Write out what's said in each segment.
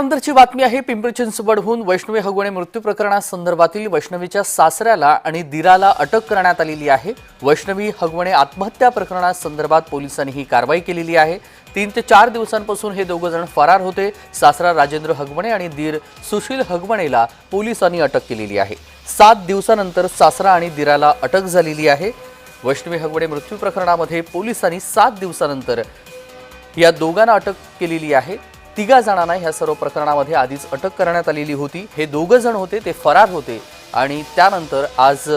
नंतरची बातमी आहे पिंपरी चिंचवडहून वैष्णवी हगवणे मृत्यू प्रकरणासंदर्भातील वैष्णवीच्या सासऱ्याला आणि दिराला अटक करण्यात आलेली आहे. वैष्णवी हगवणे आत्महत्या प्रकरणासंदर्भात पोलिसांनी ही कारवाई केलेली आहे. तीन ते चार दिवसांपासून हे दोघं जण फरार होते. सासरा राजेंद्र हगवणे आणि दीर सुशील हगवणेला पोलिसांनी अटक केलेली आहे. सात दिवसानंतर सासरा आणि दिराला अटक झालेली आहे. वैष्णवी हगवणे मृत्यू प्रकरणामध्ये पोलिसांनी सात दिवसानंतर या दोघांना अटक केलेली आहे. तिघा जणांना ह्या सर्व प्रकरणामध्ये आधीच अटक करण्यात आलेली होती. हे दोघं जण होते ते फरार होते आणि त्यानंतर आज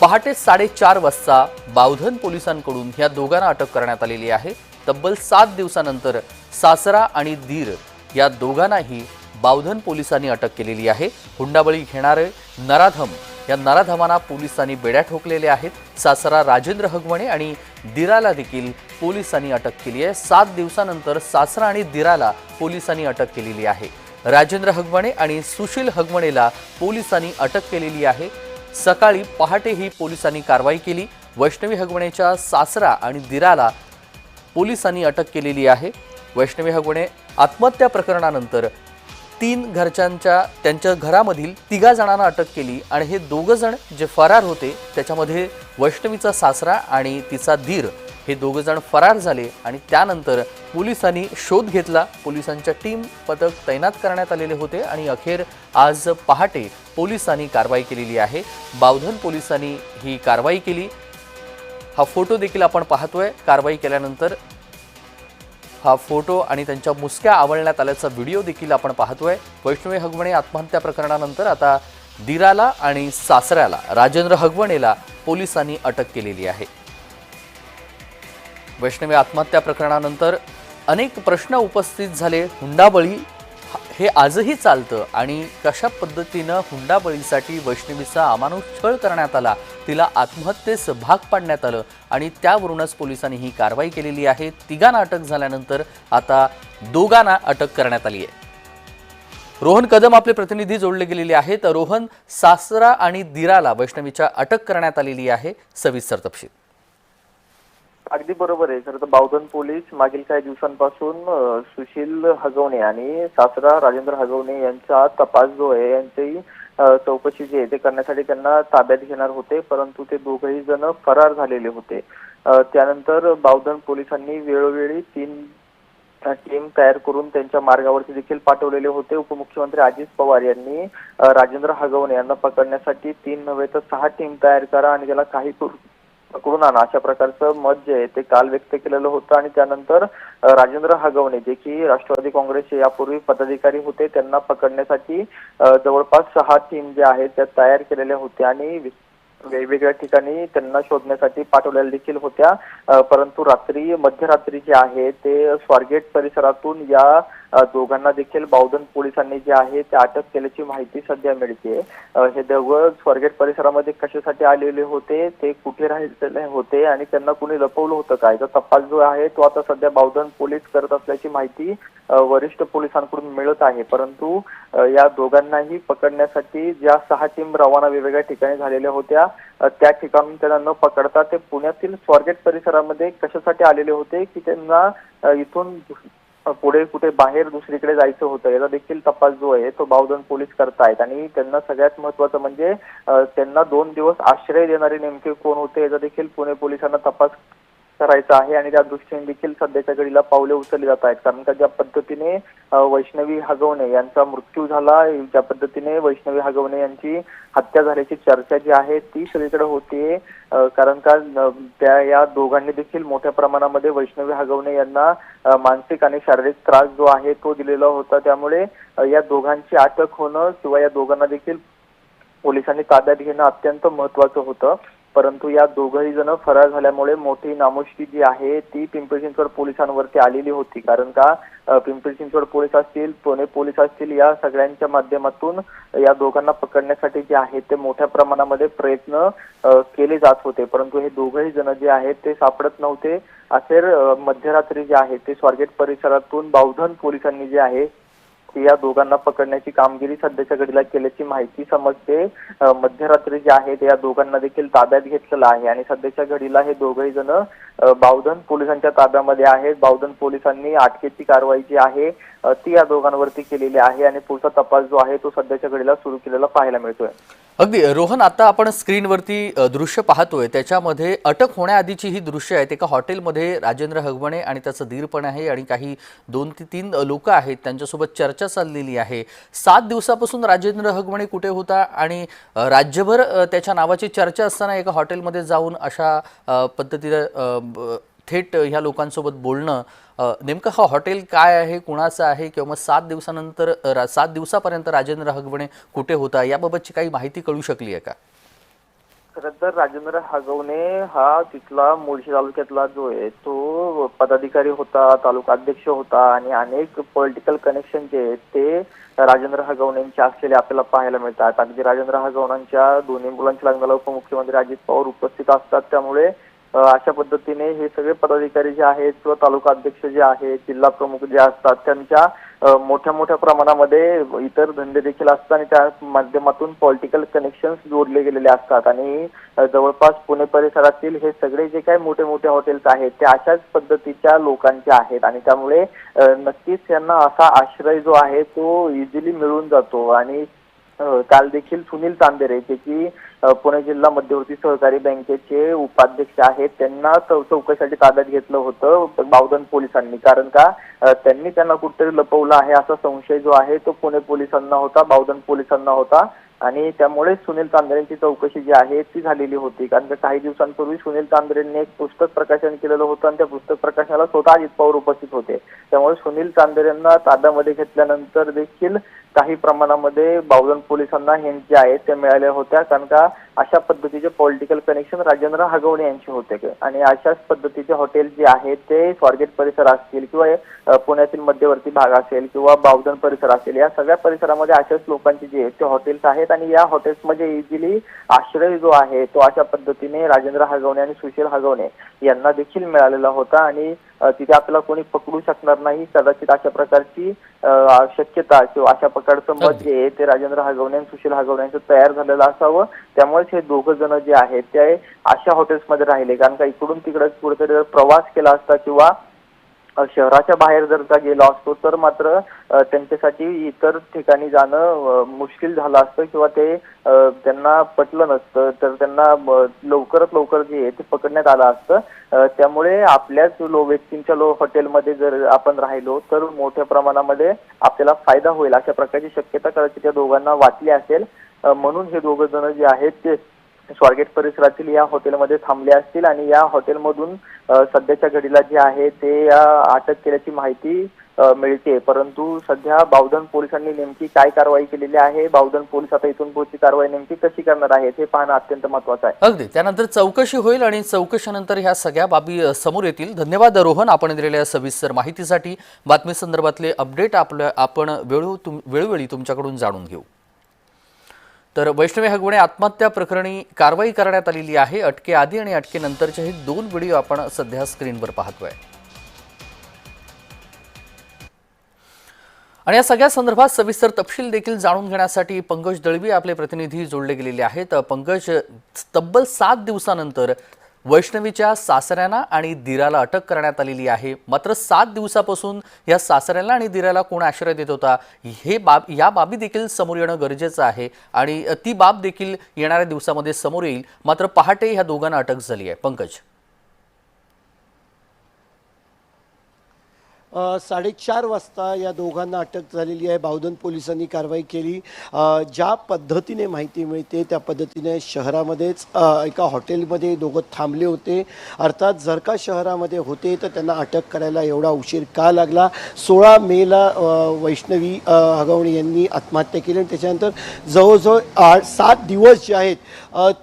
पहाटे साडेचार वाजता बावधन पोलिसांकडून ह्या दोघांना अटक करण्यात आलेली आहे. तब्बल सात दिवसानंतर सासरा आणि दीर या दोघांनाही बावधन पोलिसांनी अटक केलेली आहे. हुंडाबळी घेणारे नराधम या नराधमांना पोलिसांनी बेड्या ठोकलेल्या आहेत. सासरा राजेंद्र हगवणे आणि दिराला देखील पोलिसांनी अटक केली आहे. सात दिवसानंतर सासरा आणि दिराला पोलिसांनी अटक केलेली आहे. राजेंद्र हगवणे आणि सुशील हगवणेला पोलिसांनी अटक केलेली आहे. सकाळी पहाटे ही पोलिसांनी कारवाई केली. वैष्णवी हगवणेच्या सासरा आणि दिराला पोलिसांनी अटक केलेली आहे. वैष्णवी हगवणे आत्महत्या प्रकरणानंतर तीन घरच्यांच्या त्यांच्या घरामधील तिघा जणांना अटक केली आणि हे दोघं जण जे फरार होते त्याच्यामध्ये वैष्णवीचा सासरा आणि तिचा धीर हे दोघं जण फरार झाले आणि त्यानंतर पोलिसांनी शोध घेतला. पोलिसांच्या टीम पथक तैनात करण्यात आलेले होते आणि अखेर आज पहाटे पोलिसांनी कारवाई केलेली आहे. बावधन पोलिसांनी ही कारवाई केली. हा फोटो देखील आपण पाहतोय. कारवाई केल्यानंतर हा फोटो आणि त्यांच्या मुसक्या आवळण्यात आल्याचा व्हिडिओ देखील आपण पाहतोय. वैष्णवी हगवणे आत्महत्या प्रकरणानंतर आता दिराला आणि सासऱ्याला राजेंद्र हगवणेला पोलिसांनी अटक केलेली आहे. वैष्णवी आत्महत्या प्रकरणानंतर अनेक प्रश्न उपस्थित झाले. हुंडाबळी हे आजही चालतं आणि कशा पद्धतीनं हुंडाबळीसाठी वैष्णवीचा अमानुष छळ करण्यात आला तिला आत्महत्येस भाग पाडण्यात आलं आणि त्यावरूनच पोलिसांनी ही कारवाई केलेली आहे. तिघांना अटक झाल्यानंतर आता दोघांना अटक करण्यात आली आहे. रोहन कदम आपले प्रतिनिधी जोडले गेलेले आहेत. रोहन सासरा आणि दिराला वैष्णवीच्या अटक करण्यात आलेली आहे. सविस्तर तपशील. अगदी बरोबर आहे. खरं तर बावधन पोलीस मागील काही दिवसांपासून अ, सुशील हगवणे आणि सासरा राजेंद्र हगवणे यांचा तपास जो आहे यांची अ, चौकशी जी आहे ते करण्यासाठी त्यांना ताब्यात घेणार होते. परंतु ते दोघही जण फरार झालेले होते. अ, त्यानंतर बावधन पोलिसांनी वेळोवेळी तीन टीम तयार करून त्यांच्या मार्गावरती देखील पाठवलेले होते. उपमुख्यमंत्री अजित पवार यांनी अ, राजेंद्र हगवणे यांना पकडण्यासाठी तीन नव्हे तर सहा टीम तयार करा आणि त्याला काही करू- करून आणा अशा प्रकारचं मत जे आहे ते काल व्यक्त केलेलं होतं आणि त्यानंतर राजेंद्र हगवणे जे की राष्ट्रवादी काँग्रेसचे यापूर्वी पदाधिकारी होते त्यांना पकडण्यासाठी जवळपास सहा टीम ज्या आहेत त्या तयार केलेल्या होत्या आणि वेगवेगळ्या ठिकाणी त्यांना शोधण्यासाठी पाठवलेल्या देखील होत्या. परंतु रात्री मध्यरात्री जे आहे ते स्वारगेट परिसरातून या दोघांना देखील बावधन पोलिसांनी जे आहे ते अटक केल्याची माहिती सध्या मिळते. हे दोघं स्वारगेट परिसरामध्ये कशासाठी आलेले होते ते कुठे राहिलेले होते आणि त्यांना कुणी लपवलं होतं काय? तर तपास जो आहे तो आता सध्या बावधन पोलीस करत असल्याची माहिती वरिष्ठ पोलिसांकडून मिळत आहे. परंतु या दोघांनाही पकडण्यासाठी ज्या सहा टीम रवाना वेगवेगळ्या ठिकाणी झालेल्या होत्या त्या ठिकाणून त्यांना न पकडता ते पुण्यातील स्वारगेट परिसरामध्ये कशासाठी आलेले होते की त्यांना इथून पुढे कुठे बाहेर दुसरीकडे जायचं होतं याचा देखील तपास जो आहे तो बावधन पोलीस करतायत. आणि त्यांना सगळ्यात महत्वाचं म्हणजे त्यांना दोन दिवस आश्रय देणारे नेमके कोण होते याचा देखील पुणे पोलिसांना तपास करायचा आहे आणि त्या दृष्टीने देखील सध्याच्या घडीला पावले उचलली जात आहेत. कारण का ज्या पद्धतीने वैष्णवी हगवणे यांचा मृत्यू झाला ज्या पद्धतीने वैष्णवी हगवणे यांची हत्या झाल्याची चर्चा जी आहे ती सगळीकडे होते. कारण का त्या या दोघांनी देखील मोठ्या प्रमाणामध्ये वैष्णवी हगवणे यांना मानसिक आणि शारीरिक त्रास जो आहे तो दिलेला होता. त्यामुळे या दोघांची अटक होणं किंवा या दोघांना देखील पोलिसांनी ताब्यात घेणं अत्यंत महत्वाचं होतं. परंतु या दोघही जण फरार झाल्यामुळे मोठी नामुष्की जी आहे ती पिंपरी चिंचवड पोलिसांवरती आलेली होती. कारण का पिंपरी चिंचवड पोलीस असतील पुणे पोलीस असतील या सगळ्यांच्या माध्यमातून या दोघांना पकडण्यासाठी जे आहे ते मोठ्या प्रमाणामध्ये प्रयत्न केले जात होते. परंतु हे दोघही जण जे आहेत ते सापडत नव्हते. अखेर मध्यरात्री जे आहे ते स्वारगेट परिसरातून बावधन पोलिसांनी जे आहे ते या दोघांना पकडण्याची कामगिरी सध्याच्या घडीला केल्याची माहिती समजते. मध्यरात्री जे आहे ते या दोघांना देखील ताब्यात घेतलेलं आहे. आणि सध्याच्या घडीला हे दोघही जण बावधन पोलिसांच्या ताब्यामध्ये आहेत. बावधन पोलिसांनी अटकेची कारवाई जी आहे ती या दोघांवरती केलेली आहे. आणि पुढचा तपास जो आहे तो सध्याच्या घडीला सुरू केलेला पाहायला मिळतोय. अगदी. रोहन आता आपण स्क्रीनवरती दृश्य पाहतोय. त्याच्यामध्ये अटक होण्याआधीची ही दृश्य आहेत. एका हॉटेलमध्ये राजेंद्र हगवणे आणि त्याचं धीर पण आहे. आणि काही दोन ते तीन लोक आहेत. त्यांच्यासोबत चर्चा चाललेली आहे. सात दिवसापासून राजेंद्र हगमणे कुठे होता आणि राज्यभर त्याच्या नावाची चर्चा असताना एका हॉटेलमध्ये जाऊन अशा पद्धतीनं थेट ह्या लोकांसोबत बोलणं नेमकं हा हॉटेल काय आहे कुणाचं आहे किंवा मग सात दिवसानंतर रा- सात दिवसापर्यंत राजेंद्र हगवणे कुठे होता याबाबतची काही माहिती कळू शकली आहे का? खरं तर राजेंद्र हगवणे हा तिथला मुळशी तालुक्यातला जो आहे तो पदाधिकारी होता तालुका अध्यक्ष होता आणि अनेक पॉलिटिकल कनेक्शन जे आहेत ते राजेंद्र हगवणेंचे असलेले आपल्याला पाहायला मिळतात. अगदी राजेंद्र हगवणांच्या दोन्ही मुलांच्या लग्नाला उपमुख्यमंत्री अजित पवार उपस्थित असतात. त्यामुळे अशा पद्धतीने हे सगळे पदाधिकारी जे आहेत किंवा तालुका अध्यक्ष जे आहेत जिल्हा प्रमुख जे असतात त्यांच्या मोठ्या मोठ्या प्रमाणामध्ये इतर धंदे देखील असतात आणि त्या माध्यमातून पॉलिटिकल कनेक्शन्स जोडले गेलेले असतात. आणि जवळपास पुणे परिसरातील हे सगळे जे काही मोठे मोठे हॉटेल्स आहेत ते अशाच पद्धतीच्या लोकांचे आहेत. आणि त्यामुळे नक्कीच यांना असा आश्रय जो आहे तो इझिली मिळून जातो. आणि काल देखील सुनील चांदेरे जे की पुणे जिल्हा मध्यवर्ती सहकारी बँकेचे उपाध्यक्ष आहेत त्यांना चौकशीसाठी ताब्यात घेतलं होतं बावधन पोलिसांनी. कारण का त्यांनी त्यांना कुठेतरी लपवलं आहे असा संशय जो आहे तो पुणे पोलिसांना होता बावधन पोलिसांना होता. आणि त्यामुळे सुनील चांदेरेंची चौकशी जी आहे ती झालेली होती. कारण का काही दिवसांपूर्वी सुनील चांदेरेंनी एक पुस्तक प्रकाशन केलेलं होतं आणि त्या पुस्तक प्रकाशनाला स्वतः अजित पवार उपस्थित होते. त्यामुळे सुनील चांदेरेंना ताब्यामध्ये घेतल्यानंतर देखील काही प्रमाणामध्ये बावधन पोलिसांना हिंट जे आहेत त्या मिळाल्या होत्या. कारण का अशा पद्धतीचे पॉलिटिकल कनेक्शन राजेंद्र हगवणे यांचे होते आणि अशाच पद्धतीचे हॉटेल जे आहेत ते स्वारगेट परिसर असतील किंवा पुण्यातील मध्यवर्ती भाग असेल किंवा बावधन परिसर असेल या सगळ्या परिसरामध्ये अशाच लोकांचे जे आहेत ते हॉटेल्स आहेत आणि या हॉटेल्समध्ये इझिली आश्रय जो आहे तो अशा पद्धतीने राजेंद्र हगवणे आणि सुशील हगवणे यांना देखील मिळालेला होता आणि तिथे आपल्याला कोणी पकडू शकणार नाही कदाचित अशा प्रकारची शक्यता किंवा अशा प्रकारचं मत. जे आहे ते राजेंद्र हगवणे आणि सुशील हगवणे यांचं तयार झालेलं असावं त्यामुळेच हे दोघं जण जे आहेत ते अशा हॉटेल्समध्ये राहिले. कारण का इकडून तिकडे कुठेतरी जर प्रवास केला असता किंवा शहराच्या बाहेर जर का गेला असतो तर मात्र त्यांच्यासाठी इतर ठिकाणी जाणं मुश्किल झालं असतं किंवा ते त्यांना पटलं नसतं. तर त्यांना लवकरात लवकर जे आहे ते पकडण्यात आलं असतं. त्यामुळे आपल्याच लो व्यक्तींच्या लो हॉटेलमध्ये जर आपण राहिलो तर मोठ्या प्रमाणामध्ये आपल्याला फायदा होईल. अशा प्रकारची शक्यता कदाचित त्या दोघांना वाटली असेल. म्हणून हे दोघं जण जे आहेत ते स्वारगेट परिसरातील या हॉटेलमध्ये थांबले असतील आणि या हॉटेलमधून सध्याच्या घडीला जे आहे ते या अटक केल्याची माहिती मिळते. परंतु सध्या बावधन पोलिसांनी नेमकी काय कारवाई केलेली आहे? बावधन पोलीस आता इथून पुढची कारवाई नेमकी कशी करणार आहेत? हे पाहणं अत्यंत महत्वाचं आहे. अगदी. त्यानंतर चौकशी होईल आणि चौकशीनंतर ह्या सगळ्या बाबी समोर येतील. धन्यवाद रोहन. आपण दिलेल्या सविस्तर माहितीसाठी बातमी संदर्भातले अपडेट आपल्या आपण वेळो तुम वेळोवेळी तुमच्याकडून जाणून घेऊ. तर वैष्णवी हगवणे आत्महत्या प्रकरणी कारवाई करण्यात आलेली आहे. अटकेआधी आणि अटकेनंतरचे हे दोन व्हिडिओ आपण सध्या स्क्रीनवर पाहतोय. आणि या सगळ्या संदर्भात सविस्तर तपशील देखील जाणून घेण्यासाठी पंकज दळवी आपले प्रतिनिधी जोडले गेलेले आहेत. पंकज तब्बल सात दिवसानंतर वैष्णवीच्या सासऱ्यांना आणि दिराला अटक करण्यात आलेली आहे. मात्र सात दिवसापासून या सासऱ्याला आणि दिराला कोण आश्रय देत होता? हे बाब या बाबी देखील समोर येणं गरजेचं आहे आणि ती बाब देखील येणाऱ्या दिवसामध्ये समोर येईल. मात्र पहाटे ह्या दोघांना अटक झाली आहे. पंकज. साडेचार वाजता या दोघांना अटक झालेली आहे. बावधन पोलिसांनी कारवाई केली. ज्या पद्धतीने माहिती मिळते त्या पद्धतीने शहरामध्येच एका हॉटेलमध्ये दोघं थांबले होते. अर्थात जर का शहरामध्ये होते तर त्यांना अटक करायला एवढा उशीर का लागला? सोळा मेला वैष्णवी हगवणे यांनी आत्महत्या केली आणि त्याच्यानंतर जवळजवळ आठ सात दिवस जे आहेत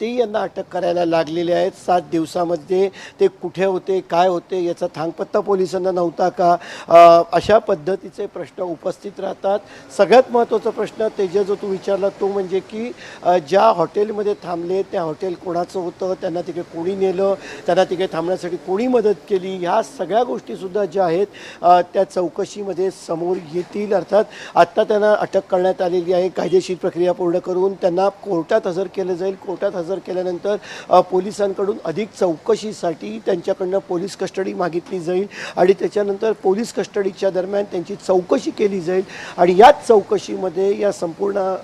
ते यांना अटक करायला लागलेले आहेत. सात दिवसामध्ये ते कुठे होते काय होते याचा थांगपत्ता पोलिसांना नव्हता का? अशा पद्धतीचे प्रश्न उपस्थित राहतात. सगळ्यात महत्त्वाचा प्रश्न तेजे जो तू विचारला तो म्हणजे की ज्या हॉटेलमध्ये थांबले त्या हॉटेल कोणाचं होतं त्यांना तिकडे कोणी नेलं त्यांना तिकडे थांबण्यासाठी कोणी मदत केली ह्या सगळ्या गोष्टीसुद्धा ज्या आहेत त्या चौकशीमध्ये समोर येतील. अर्थात आत्ता त्यांना अटक करण्यात आलेली आहे. कायदेशीर प्रक्रिया पूर्ण करून त्यांना कोर्टात हजर केलं जाईल. कोर्टात हजर केल्यानंतर पोलिसांकडून अधिक चौकशीसाठी त्यांच्याकडनं पोलीस कस्टडी मागितली जाईल आणि त्याच्यानंतर पोलीस कस्टडीच्या दरम्यान त्यांची चौकशी केली जाईल आणि याच चौकशीमध्ये या संपूर्ण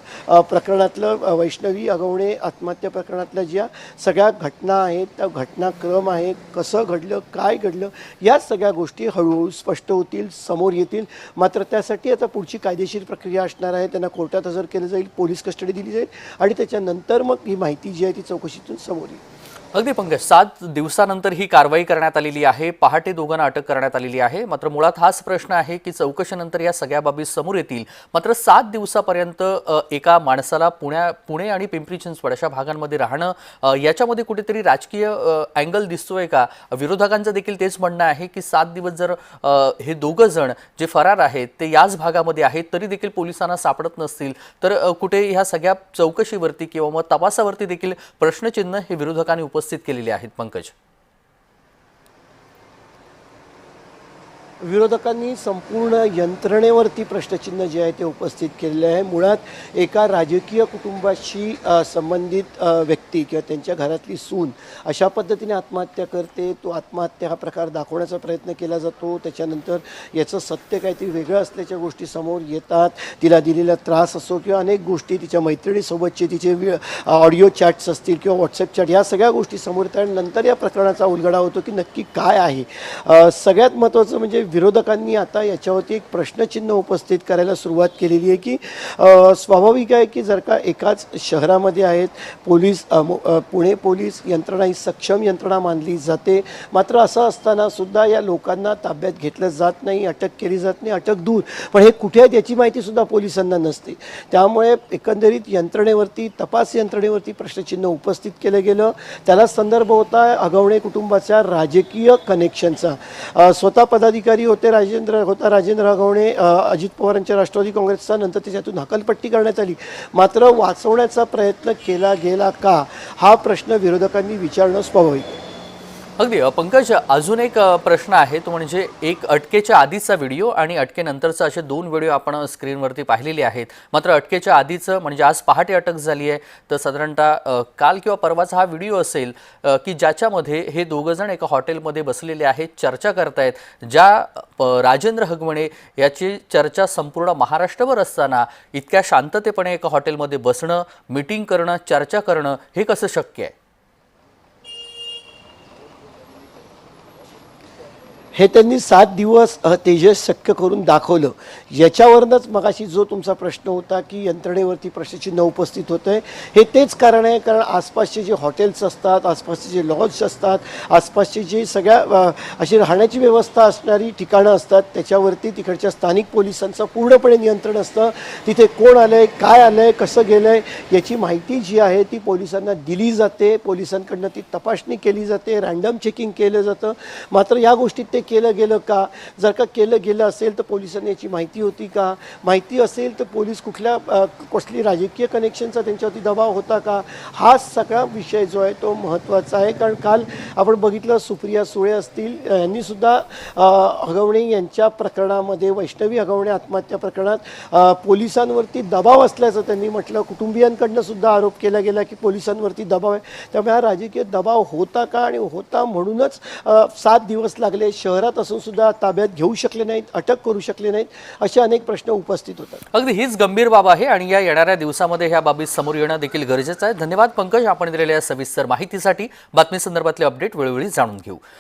प्रकरणातलं वैष्णवी अगवणे आत्महत्या प्रकरणातल्या ज्या सगळ्या घटना आहेत त्या घटनाक्रम आहे कसं घडलं काय घडलं या सगळ्या गोष्टी हळूहळू स्पष्ट होतील समोर येतील. मात्र त्यासाठी आता पुढची कायदेशीर प्रक्रिया असणार आहे. त्यांना कोर्टात हजर केलं जाईल पोलीस कस्टडी दिली जाईल आणि त्याच्यानंतर मग ही माहिती जी आहे ती चौकशीतून समोर येईल. अगदी पंकज सात दिवसानंतर ही कारवाई करण्यात आलेली आहे पहाटे दोघांना अटक करण्यात आलेली आहे. मात्र मुळात हाच प्रश्न आहे की चौकशीनंतर या सगळ्या बाबी समोर येतील. मात्र सात दिवसापर्यंत एका माणसाला पुण्या पुणे आणि पिंपरी चिंचवड अशा भागांमध्ये राहणं याच्यामध्ये कुठेतरी राजकीय अँगल दिसतोय का? विरोधकांचं देखील तेच म्हणणं आहे की सात दिवस जर हे दोघं जण जे फरार आहेत ते याच भागामध्ये आहेत तरी देखील पोलिसांना सापडत नसतील. तर कुठे ह्या सगळ्या चौकशीवरती किंवा मग तपासावरती देखील प्रश्नचिन्ह हे विरोधकांनी उपस्थित उपस्थित केलेली आहेत पंकज. विरोधकांनी संपूर्ण यंत्रणेवरती प्रश्नचिन्ह जे आहे ते उपस्थित केलेले आहे. मुळात एका राजकीय कुटुंबाशी संबंधित व्यक्ती किंवा त्यांच्या घरातली सून अशा पद्धतीने आत्महत्या करते. तो आत्महत्या हा प्रकार दाखवण्याचा प्रयत्न केला जातो. त्याच्यानंतर याचं सत्य काहीतरी वेगळं असल्याच्या गोष्टी समोर येतात. तिला दिलेला त्रास असो किंवा अनेक गोष्टी तिच्या मैत्रिणीसोबतचे तिचे ऑडिओ चॅट्स असतील किंवा व्हॉट्सअप चॅट या सगळ्या गोष्टी समोर येतात. आणि नंतर या प्रकरणाचा उलगडा होतो की नक्की काय आहे. सगळ्यात महत्त्वाचं म्हणजे विरोधकांनी आता याच्यावरती एक प्रश्नचिन्ह उपस्थित करायला सुरुवात केलेली आहे की स्वाभाविक आहे की जर का एकाच शहरामध्ये आहेत पोलीस पुणे पोलीस यंत्रणा ही सक्षम यंत्रणा मानली जाते मात्र असं असताना सुद्धा या लोकांना ताब्यात घेतलं जात नाही अटक केली जात नाही अटक दूर. पण हे कुठे आहेत याची माहिती सुद्धा पोलिसांना नसते. त्यामुळे एकंदरीत यंत्रणेवरती तपास यंत्रणेवरती प्रश्नचिन्ह उपस्थित केलं गेलं. त्याला संदर्भ होता अगवणे कुटुंबाच्या राजकीय कनेक्शनचा स्वतः पदाधिकारी होते राजेंद्र होता राजेंद्र अगवणे अजित पवारांच्या राष्ट्रवादी काँग्रेसचा नंतर त्याच्यातून हकलपट्टी करण्यात आली. मात्र वाचवण्याचा प्रयत्न केला गेला का? हा प्रश्न विरोधकांनी विचारणं स्वाभाविक. आहे अगदी पंकज अजून एक प्रश्न आहे. तो म्हणजे एक अटकेच्या आधीचा व्हिडिओ आणि अटकेनंतरचा असे दोन व्हिडिओ आपण स्क्रीनवरती पाहिलेले आहेत. मात्र अटकेच्या आधीचं म्हणजे आज पहाटे अटक झाली आहे. तर साधारणतः काल किंवा परवाचा हा व्हिडिओ असेल की ज्याच्यामध्ये हे दोघं जण एका हॉटेलमध्ये बसलेले आहेत चर्चा करतायत. ज्या प- राजेंद्र हगवणे याची चर्चा संपूर्ण महाराष्ट्रभर असताना इतक्या शांततेपणे एका हॉटेलमध्ये बसणं मिटिंग करणं चर्चा करणं हे कसं शक्य आहे? हे त्यांनी सात दिवस तेजस शक्य करून दाखवलं. याच्यावरनंच मगाशी जो तुमचा प्रश्न होता की यंत्रणेवरती प्रश्नचिन्ह उपस्थित होतं आहे हे तेच कारण आहे. कारण आसपासचे जे हॉटेल्स असतात आसपासचे जे लॉज असतात आसपासचे जे सगळ्या अशी राहण्याची व्यवस्था असणारी ठिकाणं असतात त्याच्यावरती तिकडच्या स्थानिक पोलिसांचं पूर्णपणे नियंत्रण असतं. तिथे कोण आलं आहे काय आलं आहे कसं गेलं आहे याची माहिती जी आहे ती पोलिसांना दिली जाते. पोलिसांकडनं ती तपासणी केली जाते रँडम चेकिंग केलं जातं. मात्र या गोष्टीत ते केलं गेलं का? जर का केलं गेलं असेल तर पोलिसांनी याची माहिती होती का? माहिती असेल तर पोलीस कुठल्या कसली राजकीय कनेक्शनचा त्यांच्यावरती दबाव होता का? हा सगळा विषय जो आहे तो महत्त्वाचा आहे. कारण काल आपण बघितलं सुप्रिया सुळे असतील यांनीसुद्धा हगवणे यांच्या प्रकरणामध्ये वैष्णवी हगवणे आत्महत्या प्रकरणात पोलिसांवरती दबाव असल्याचं त्यांनी म्हटलं. कुटुंबियांकडनं सुद्धा आरोप केला गेला की पोलिसांवरती दबाव आहे. त्यामुळे हा राजकीय दबाव होता का? आणि होता म्हणूनच सात दिवस लागले शहरात असून सुद्धा ताब्यात घेऊ शकले नाहीत अटक करू शकले नाहीत असे अनेक प्रश्न उपस्थित होतात. अगदी हीच गंभीर बाब आहे आणि या येणाऱ्या दिवसामध्ये ह्या बाबी समोर येणं देखील गरजेचं आहे. धन्यवाद पंकज. आपण दिलेल्या सविस्तर माहितीसाठी बातमी संदर्भातले अपडेट वेळोवेळी जाणून घेऊ.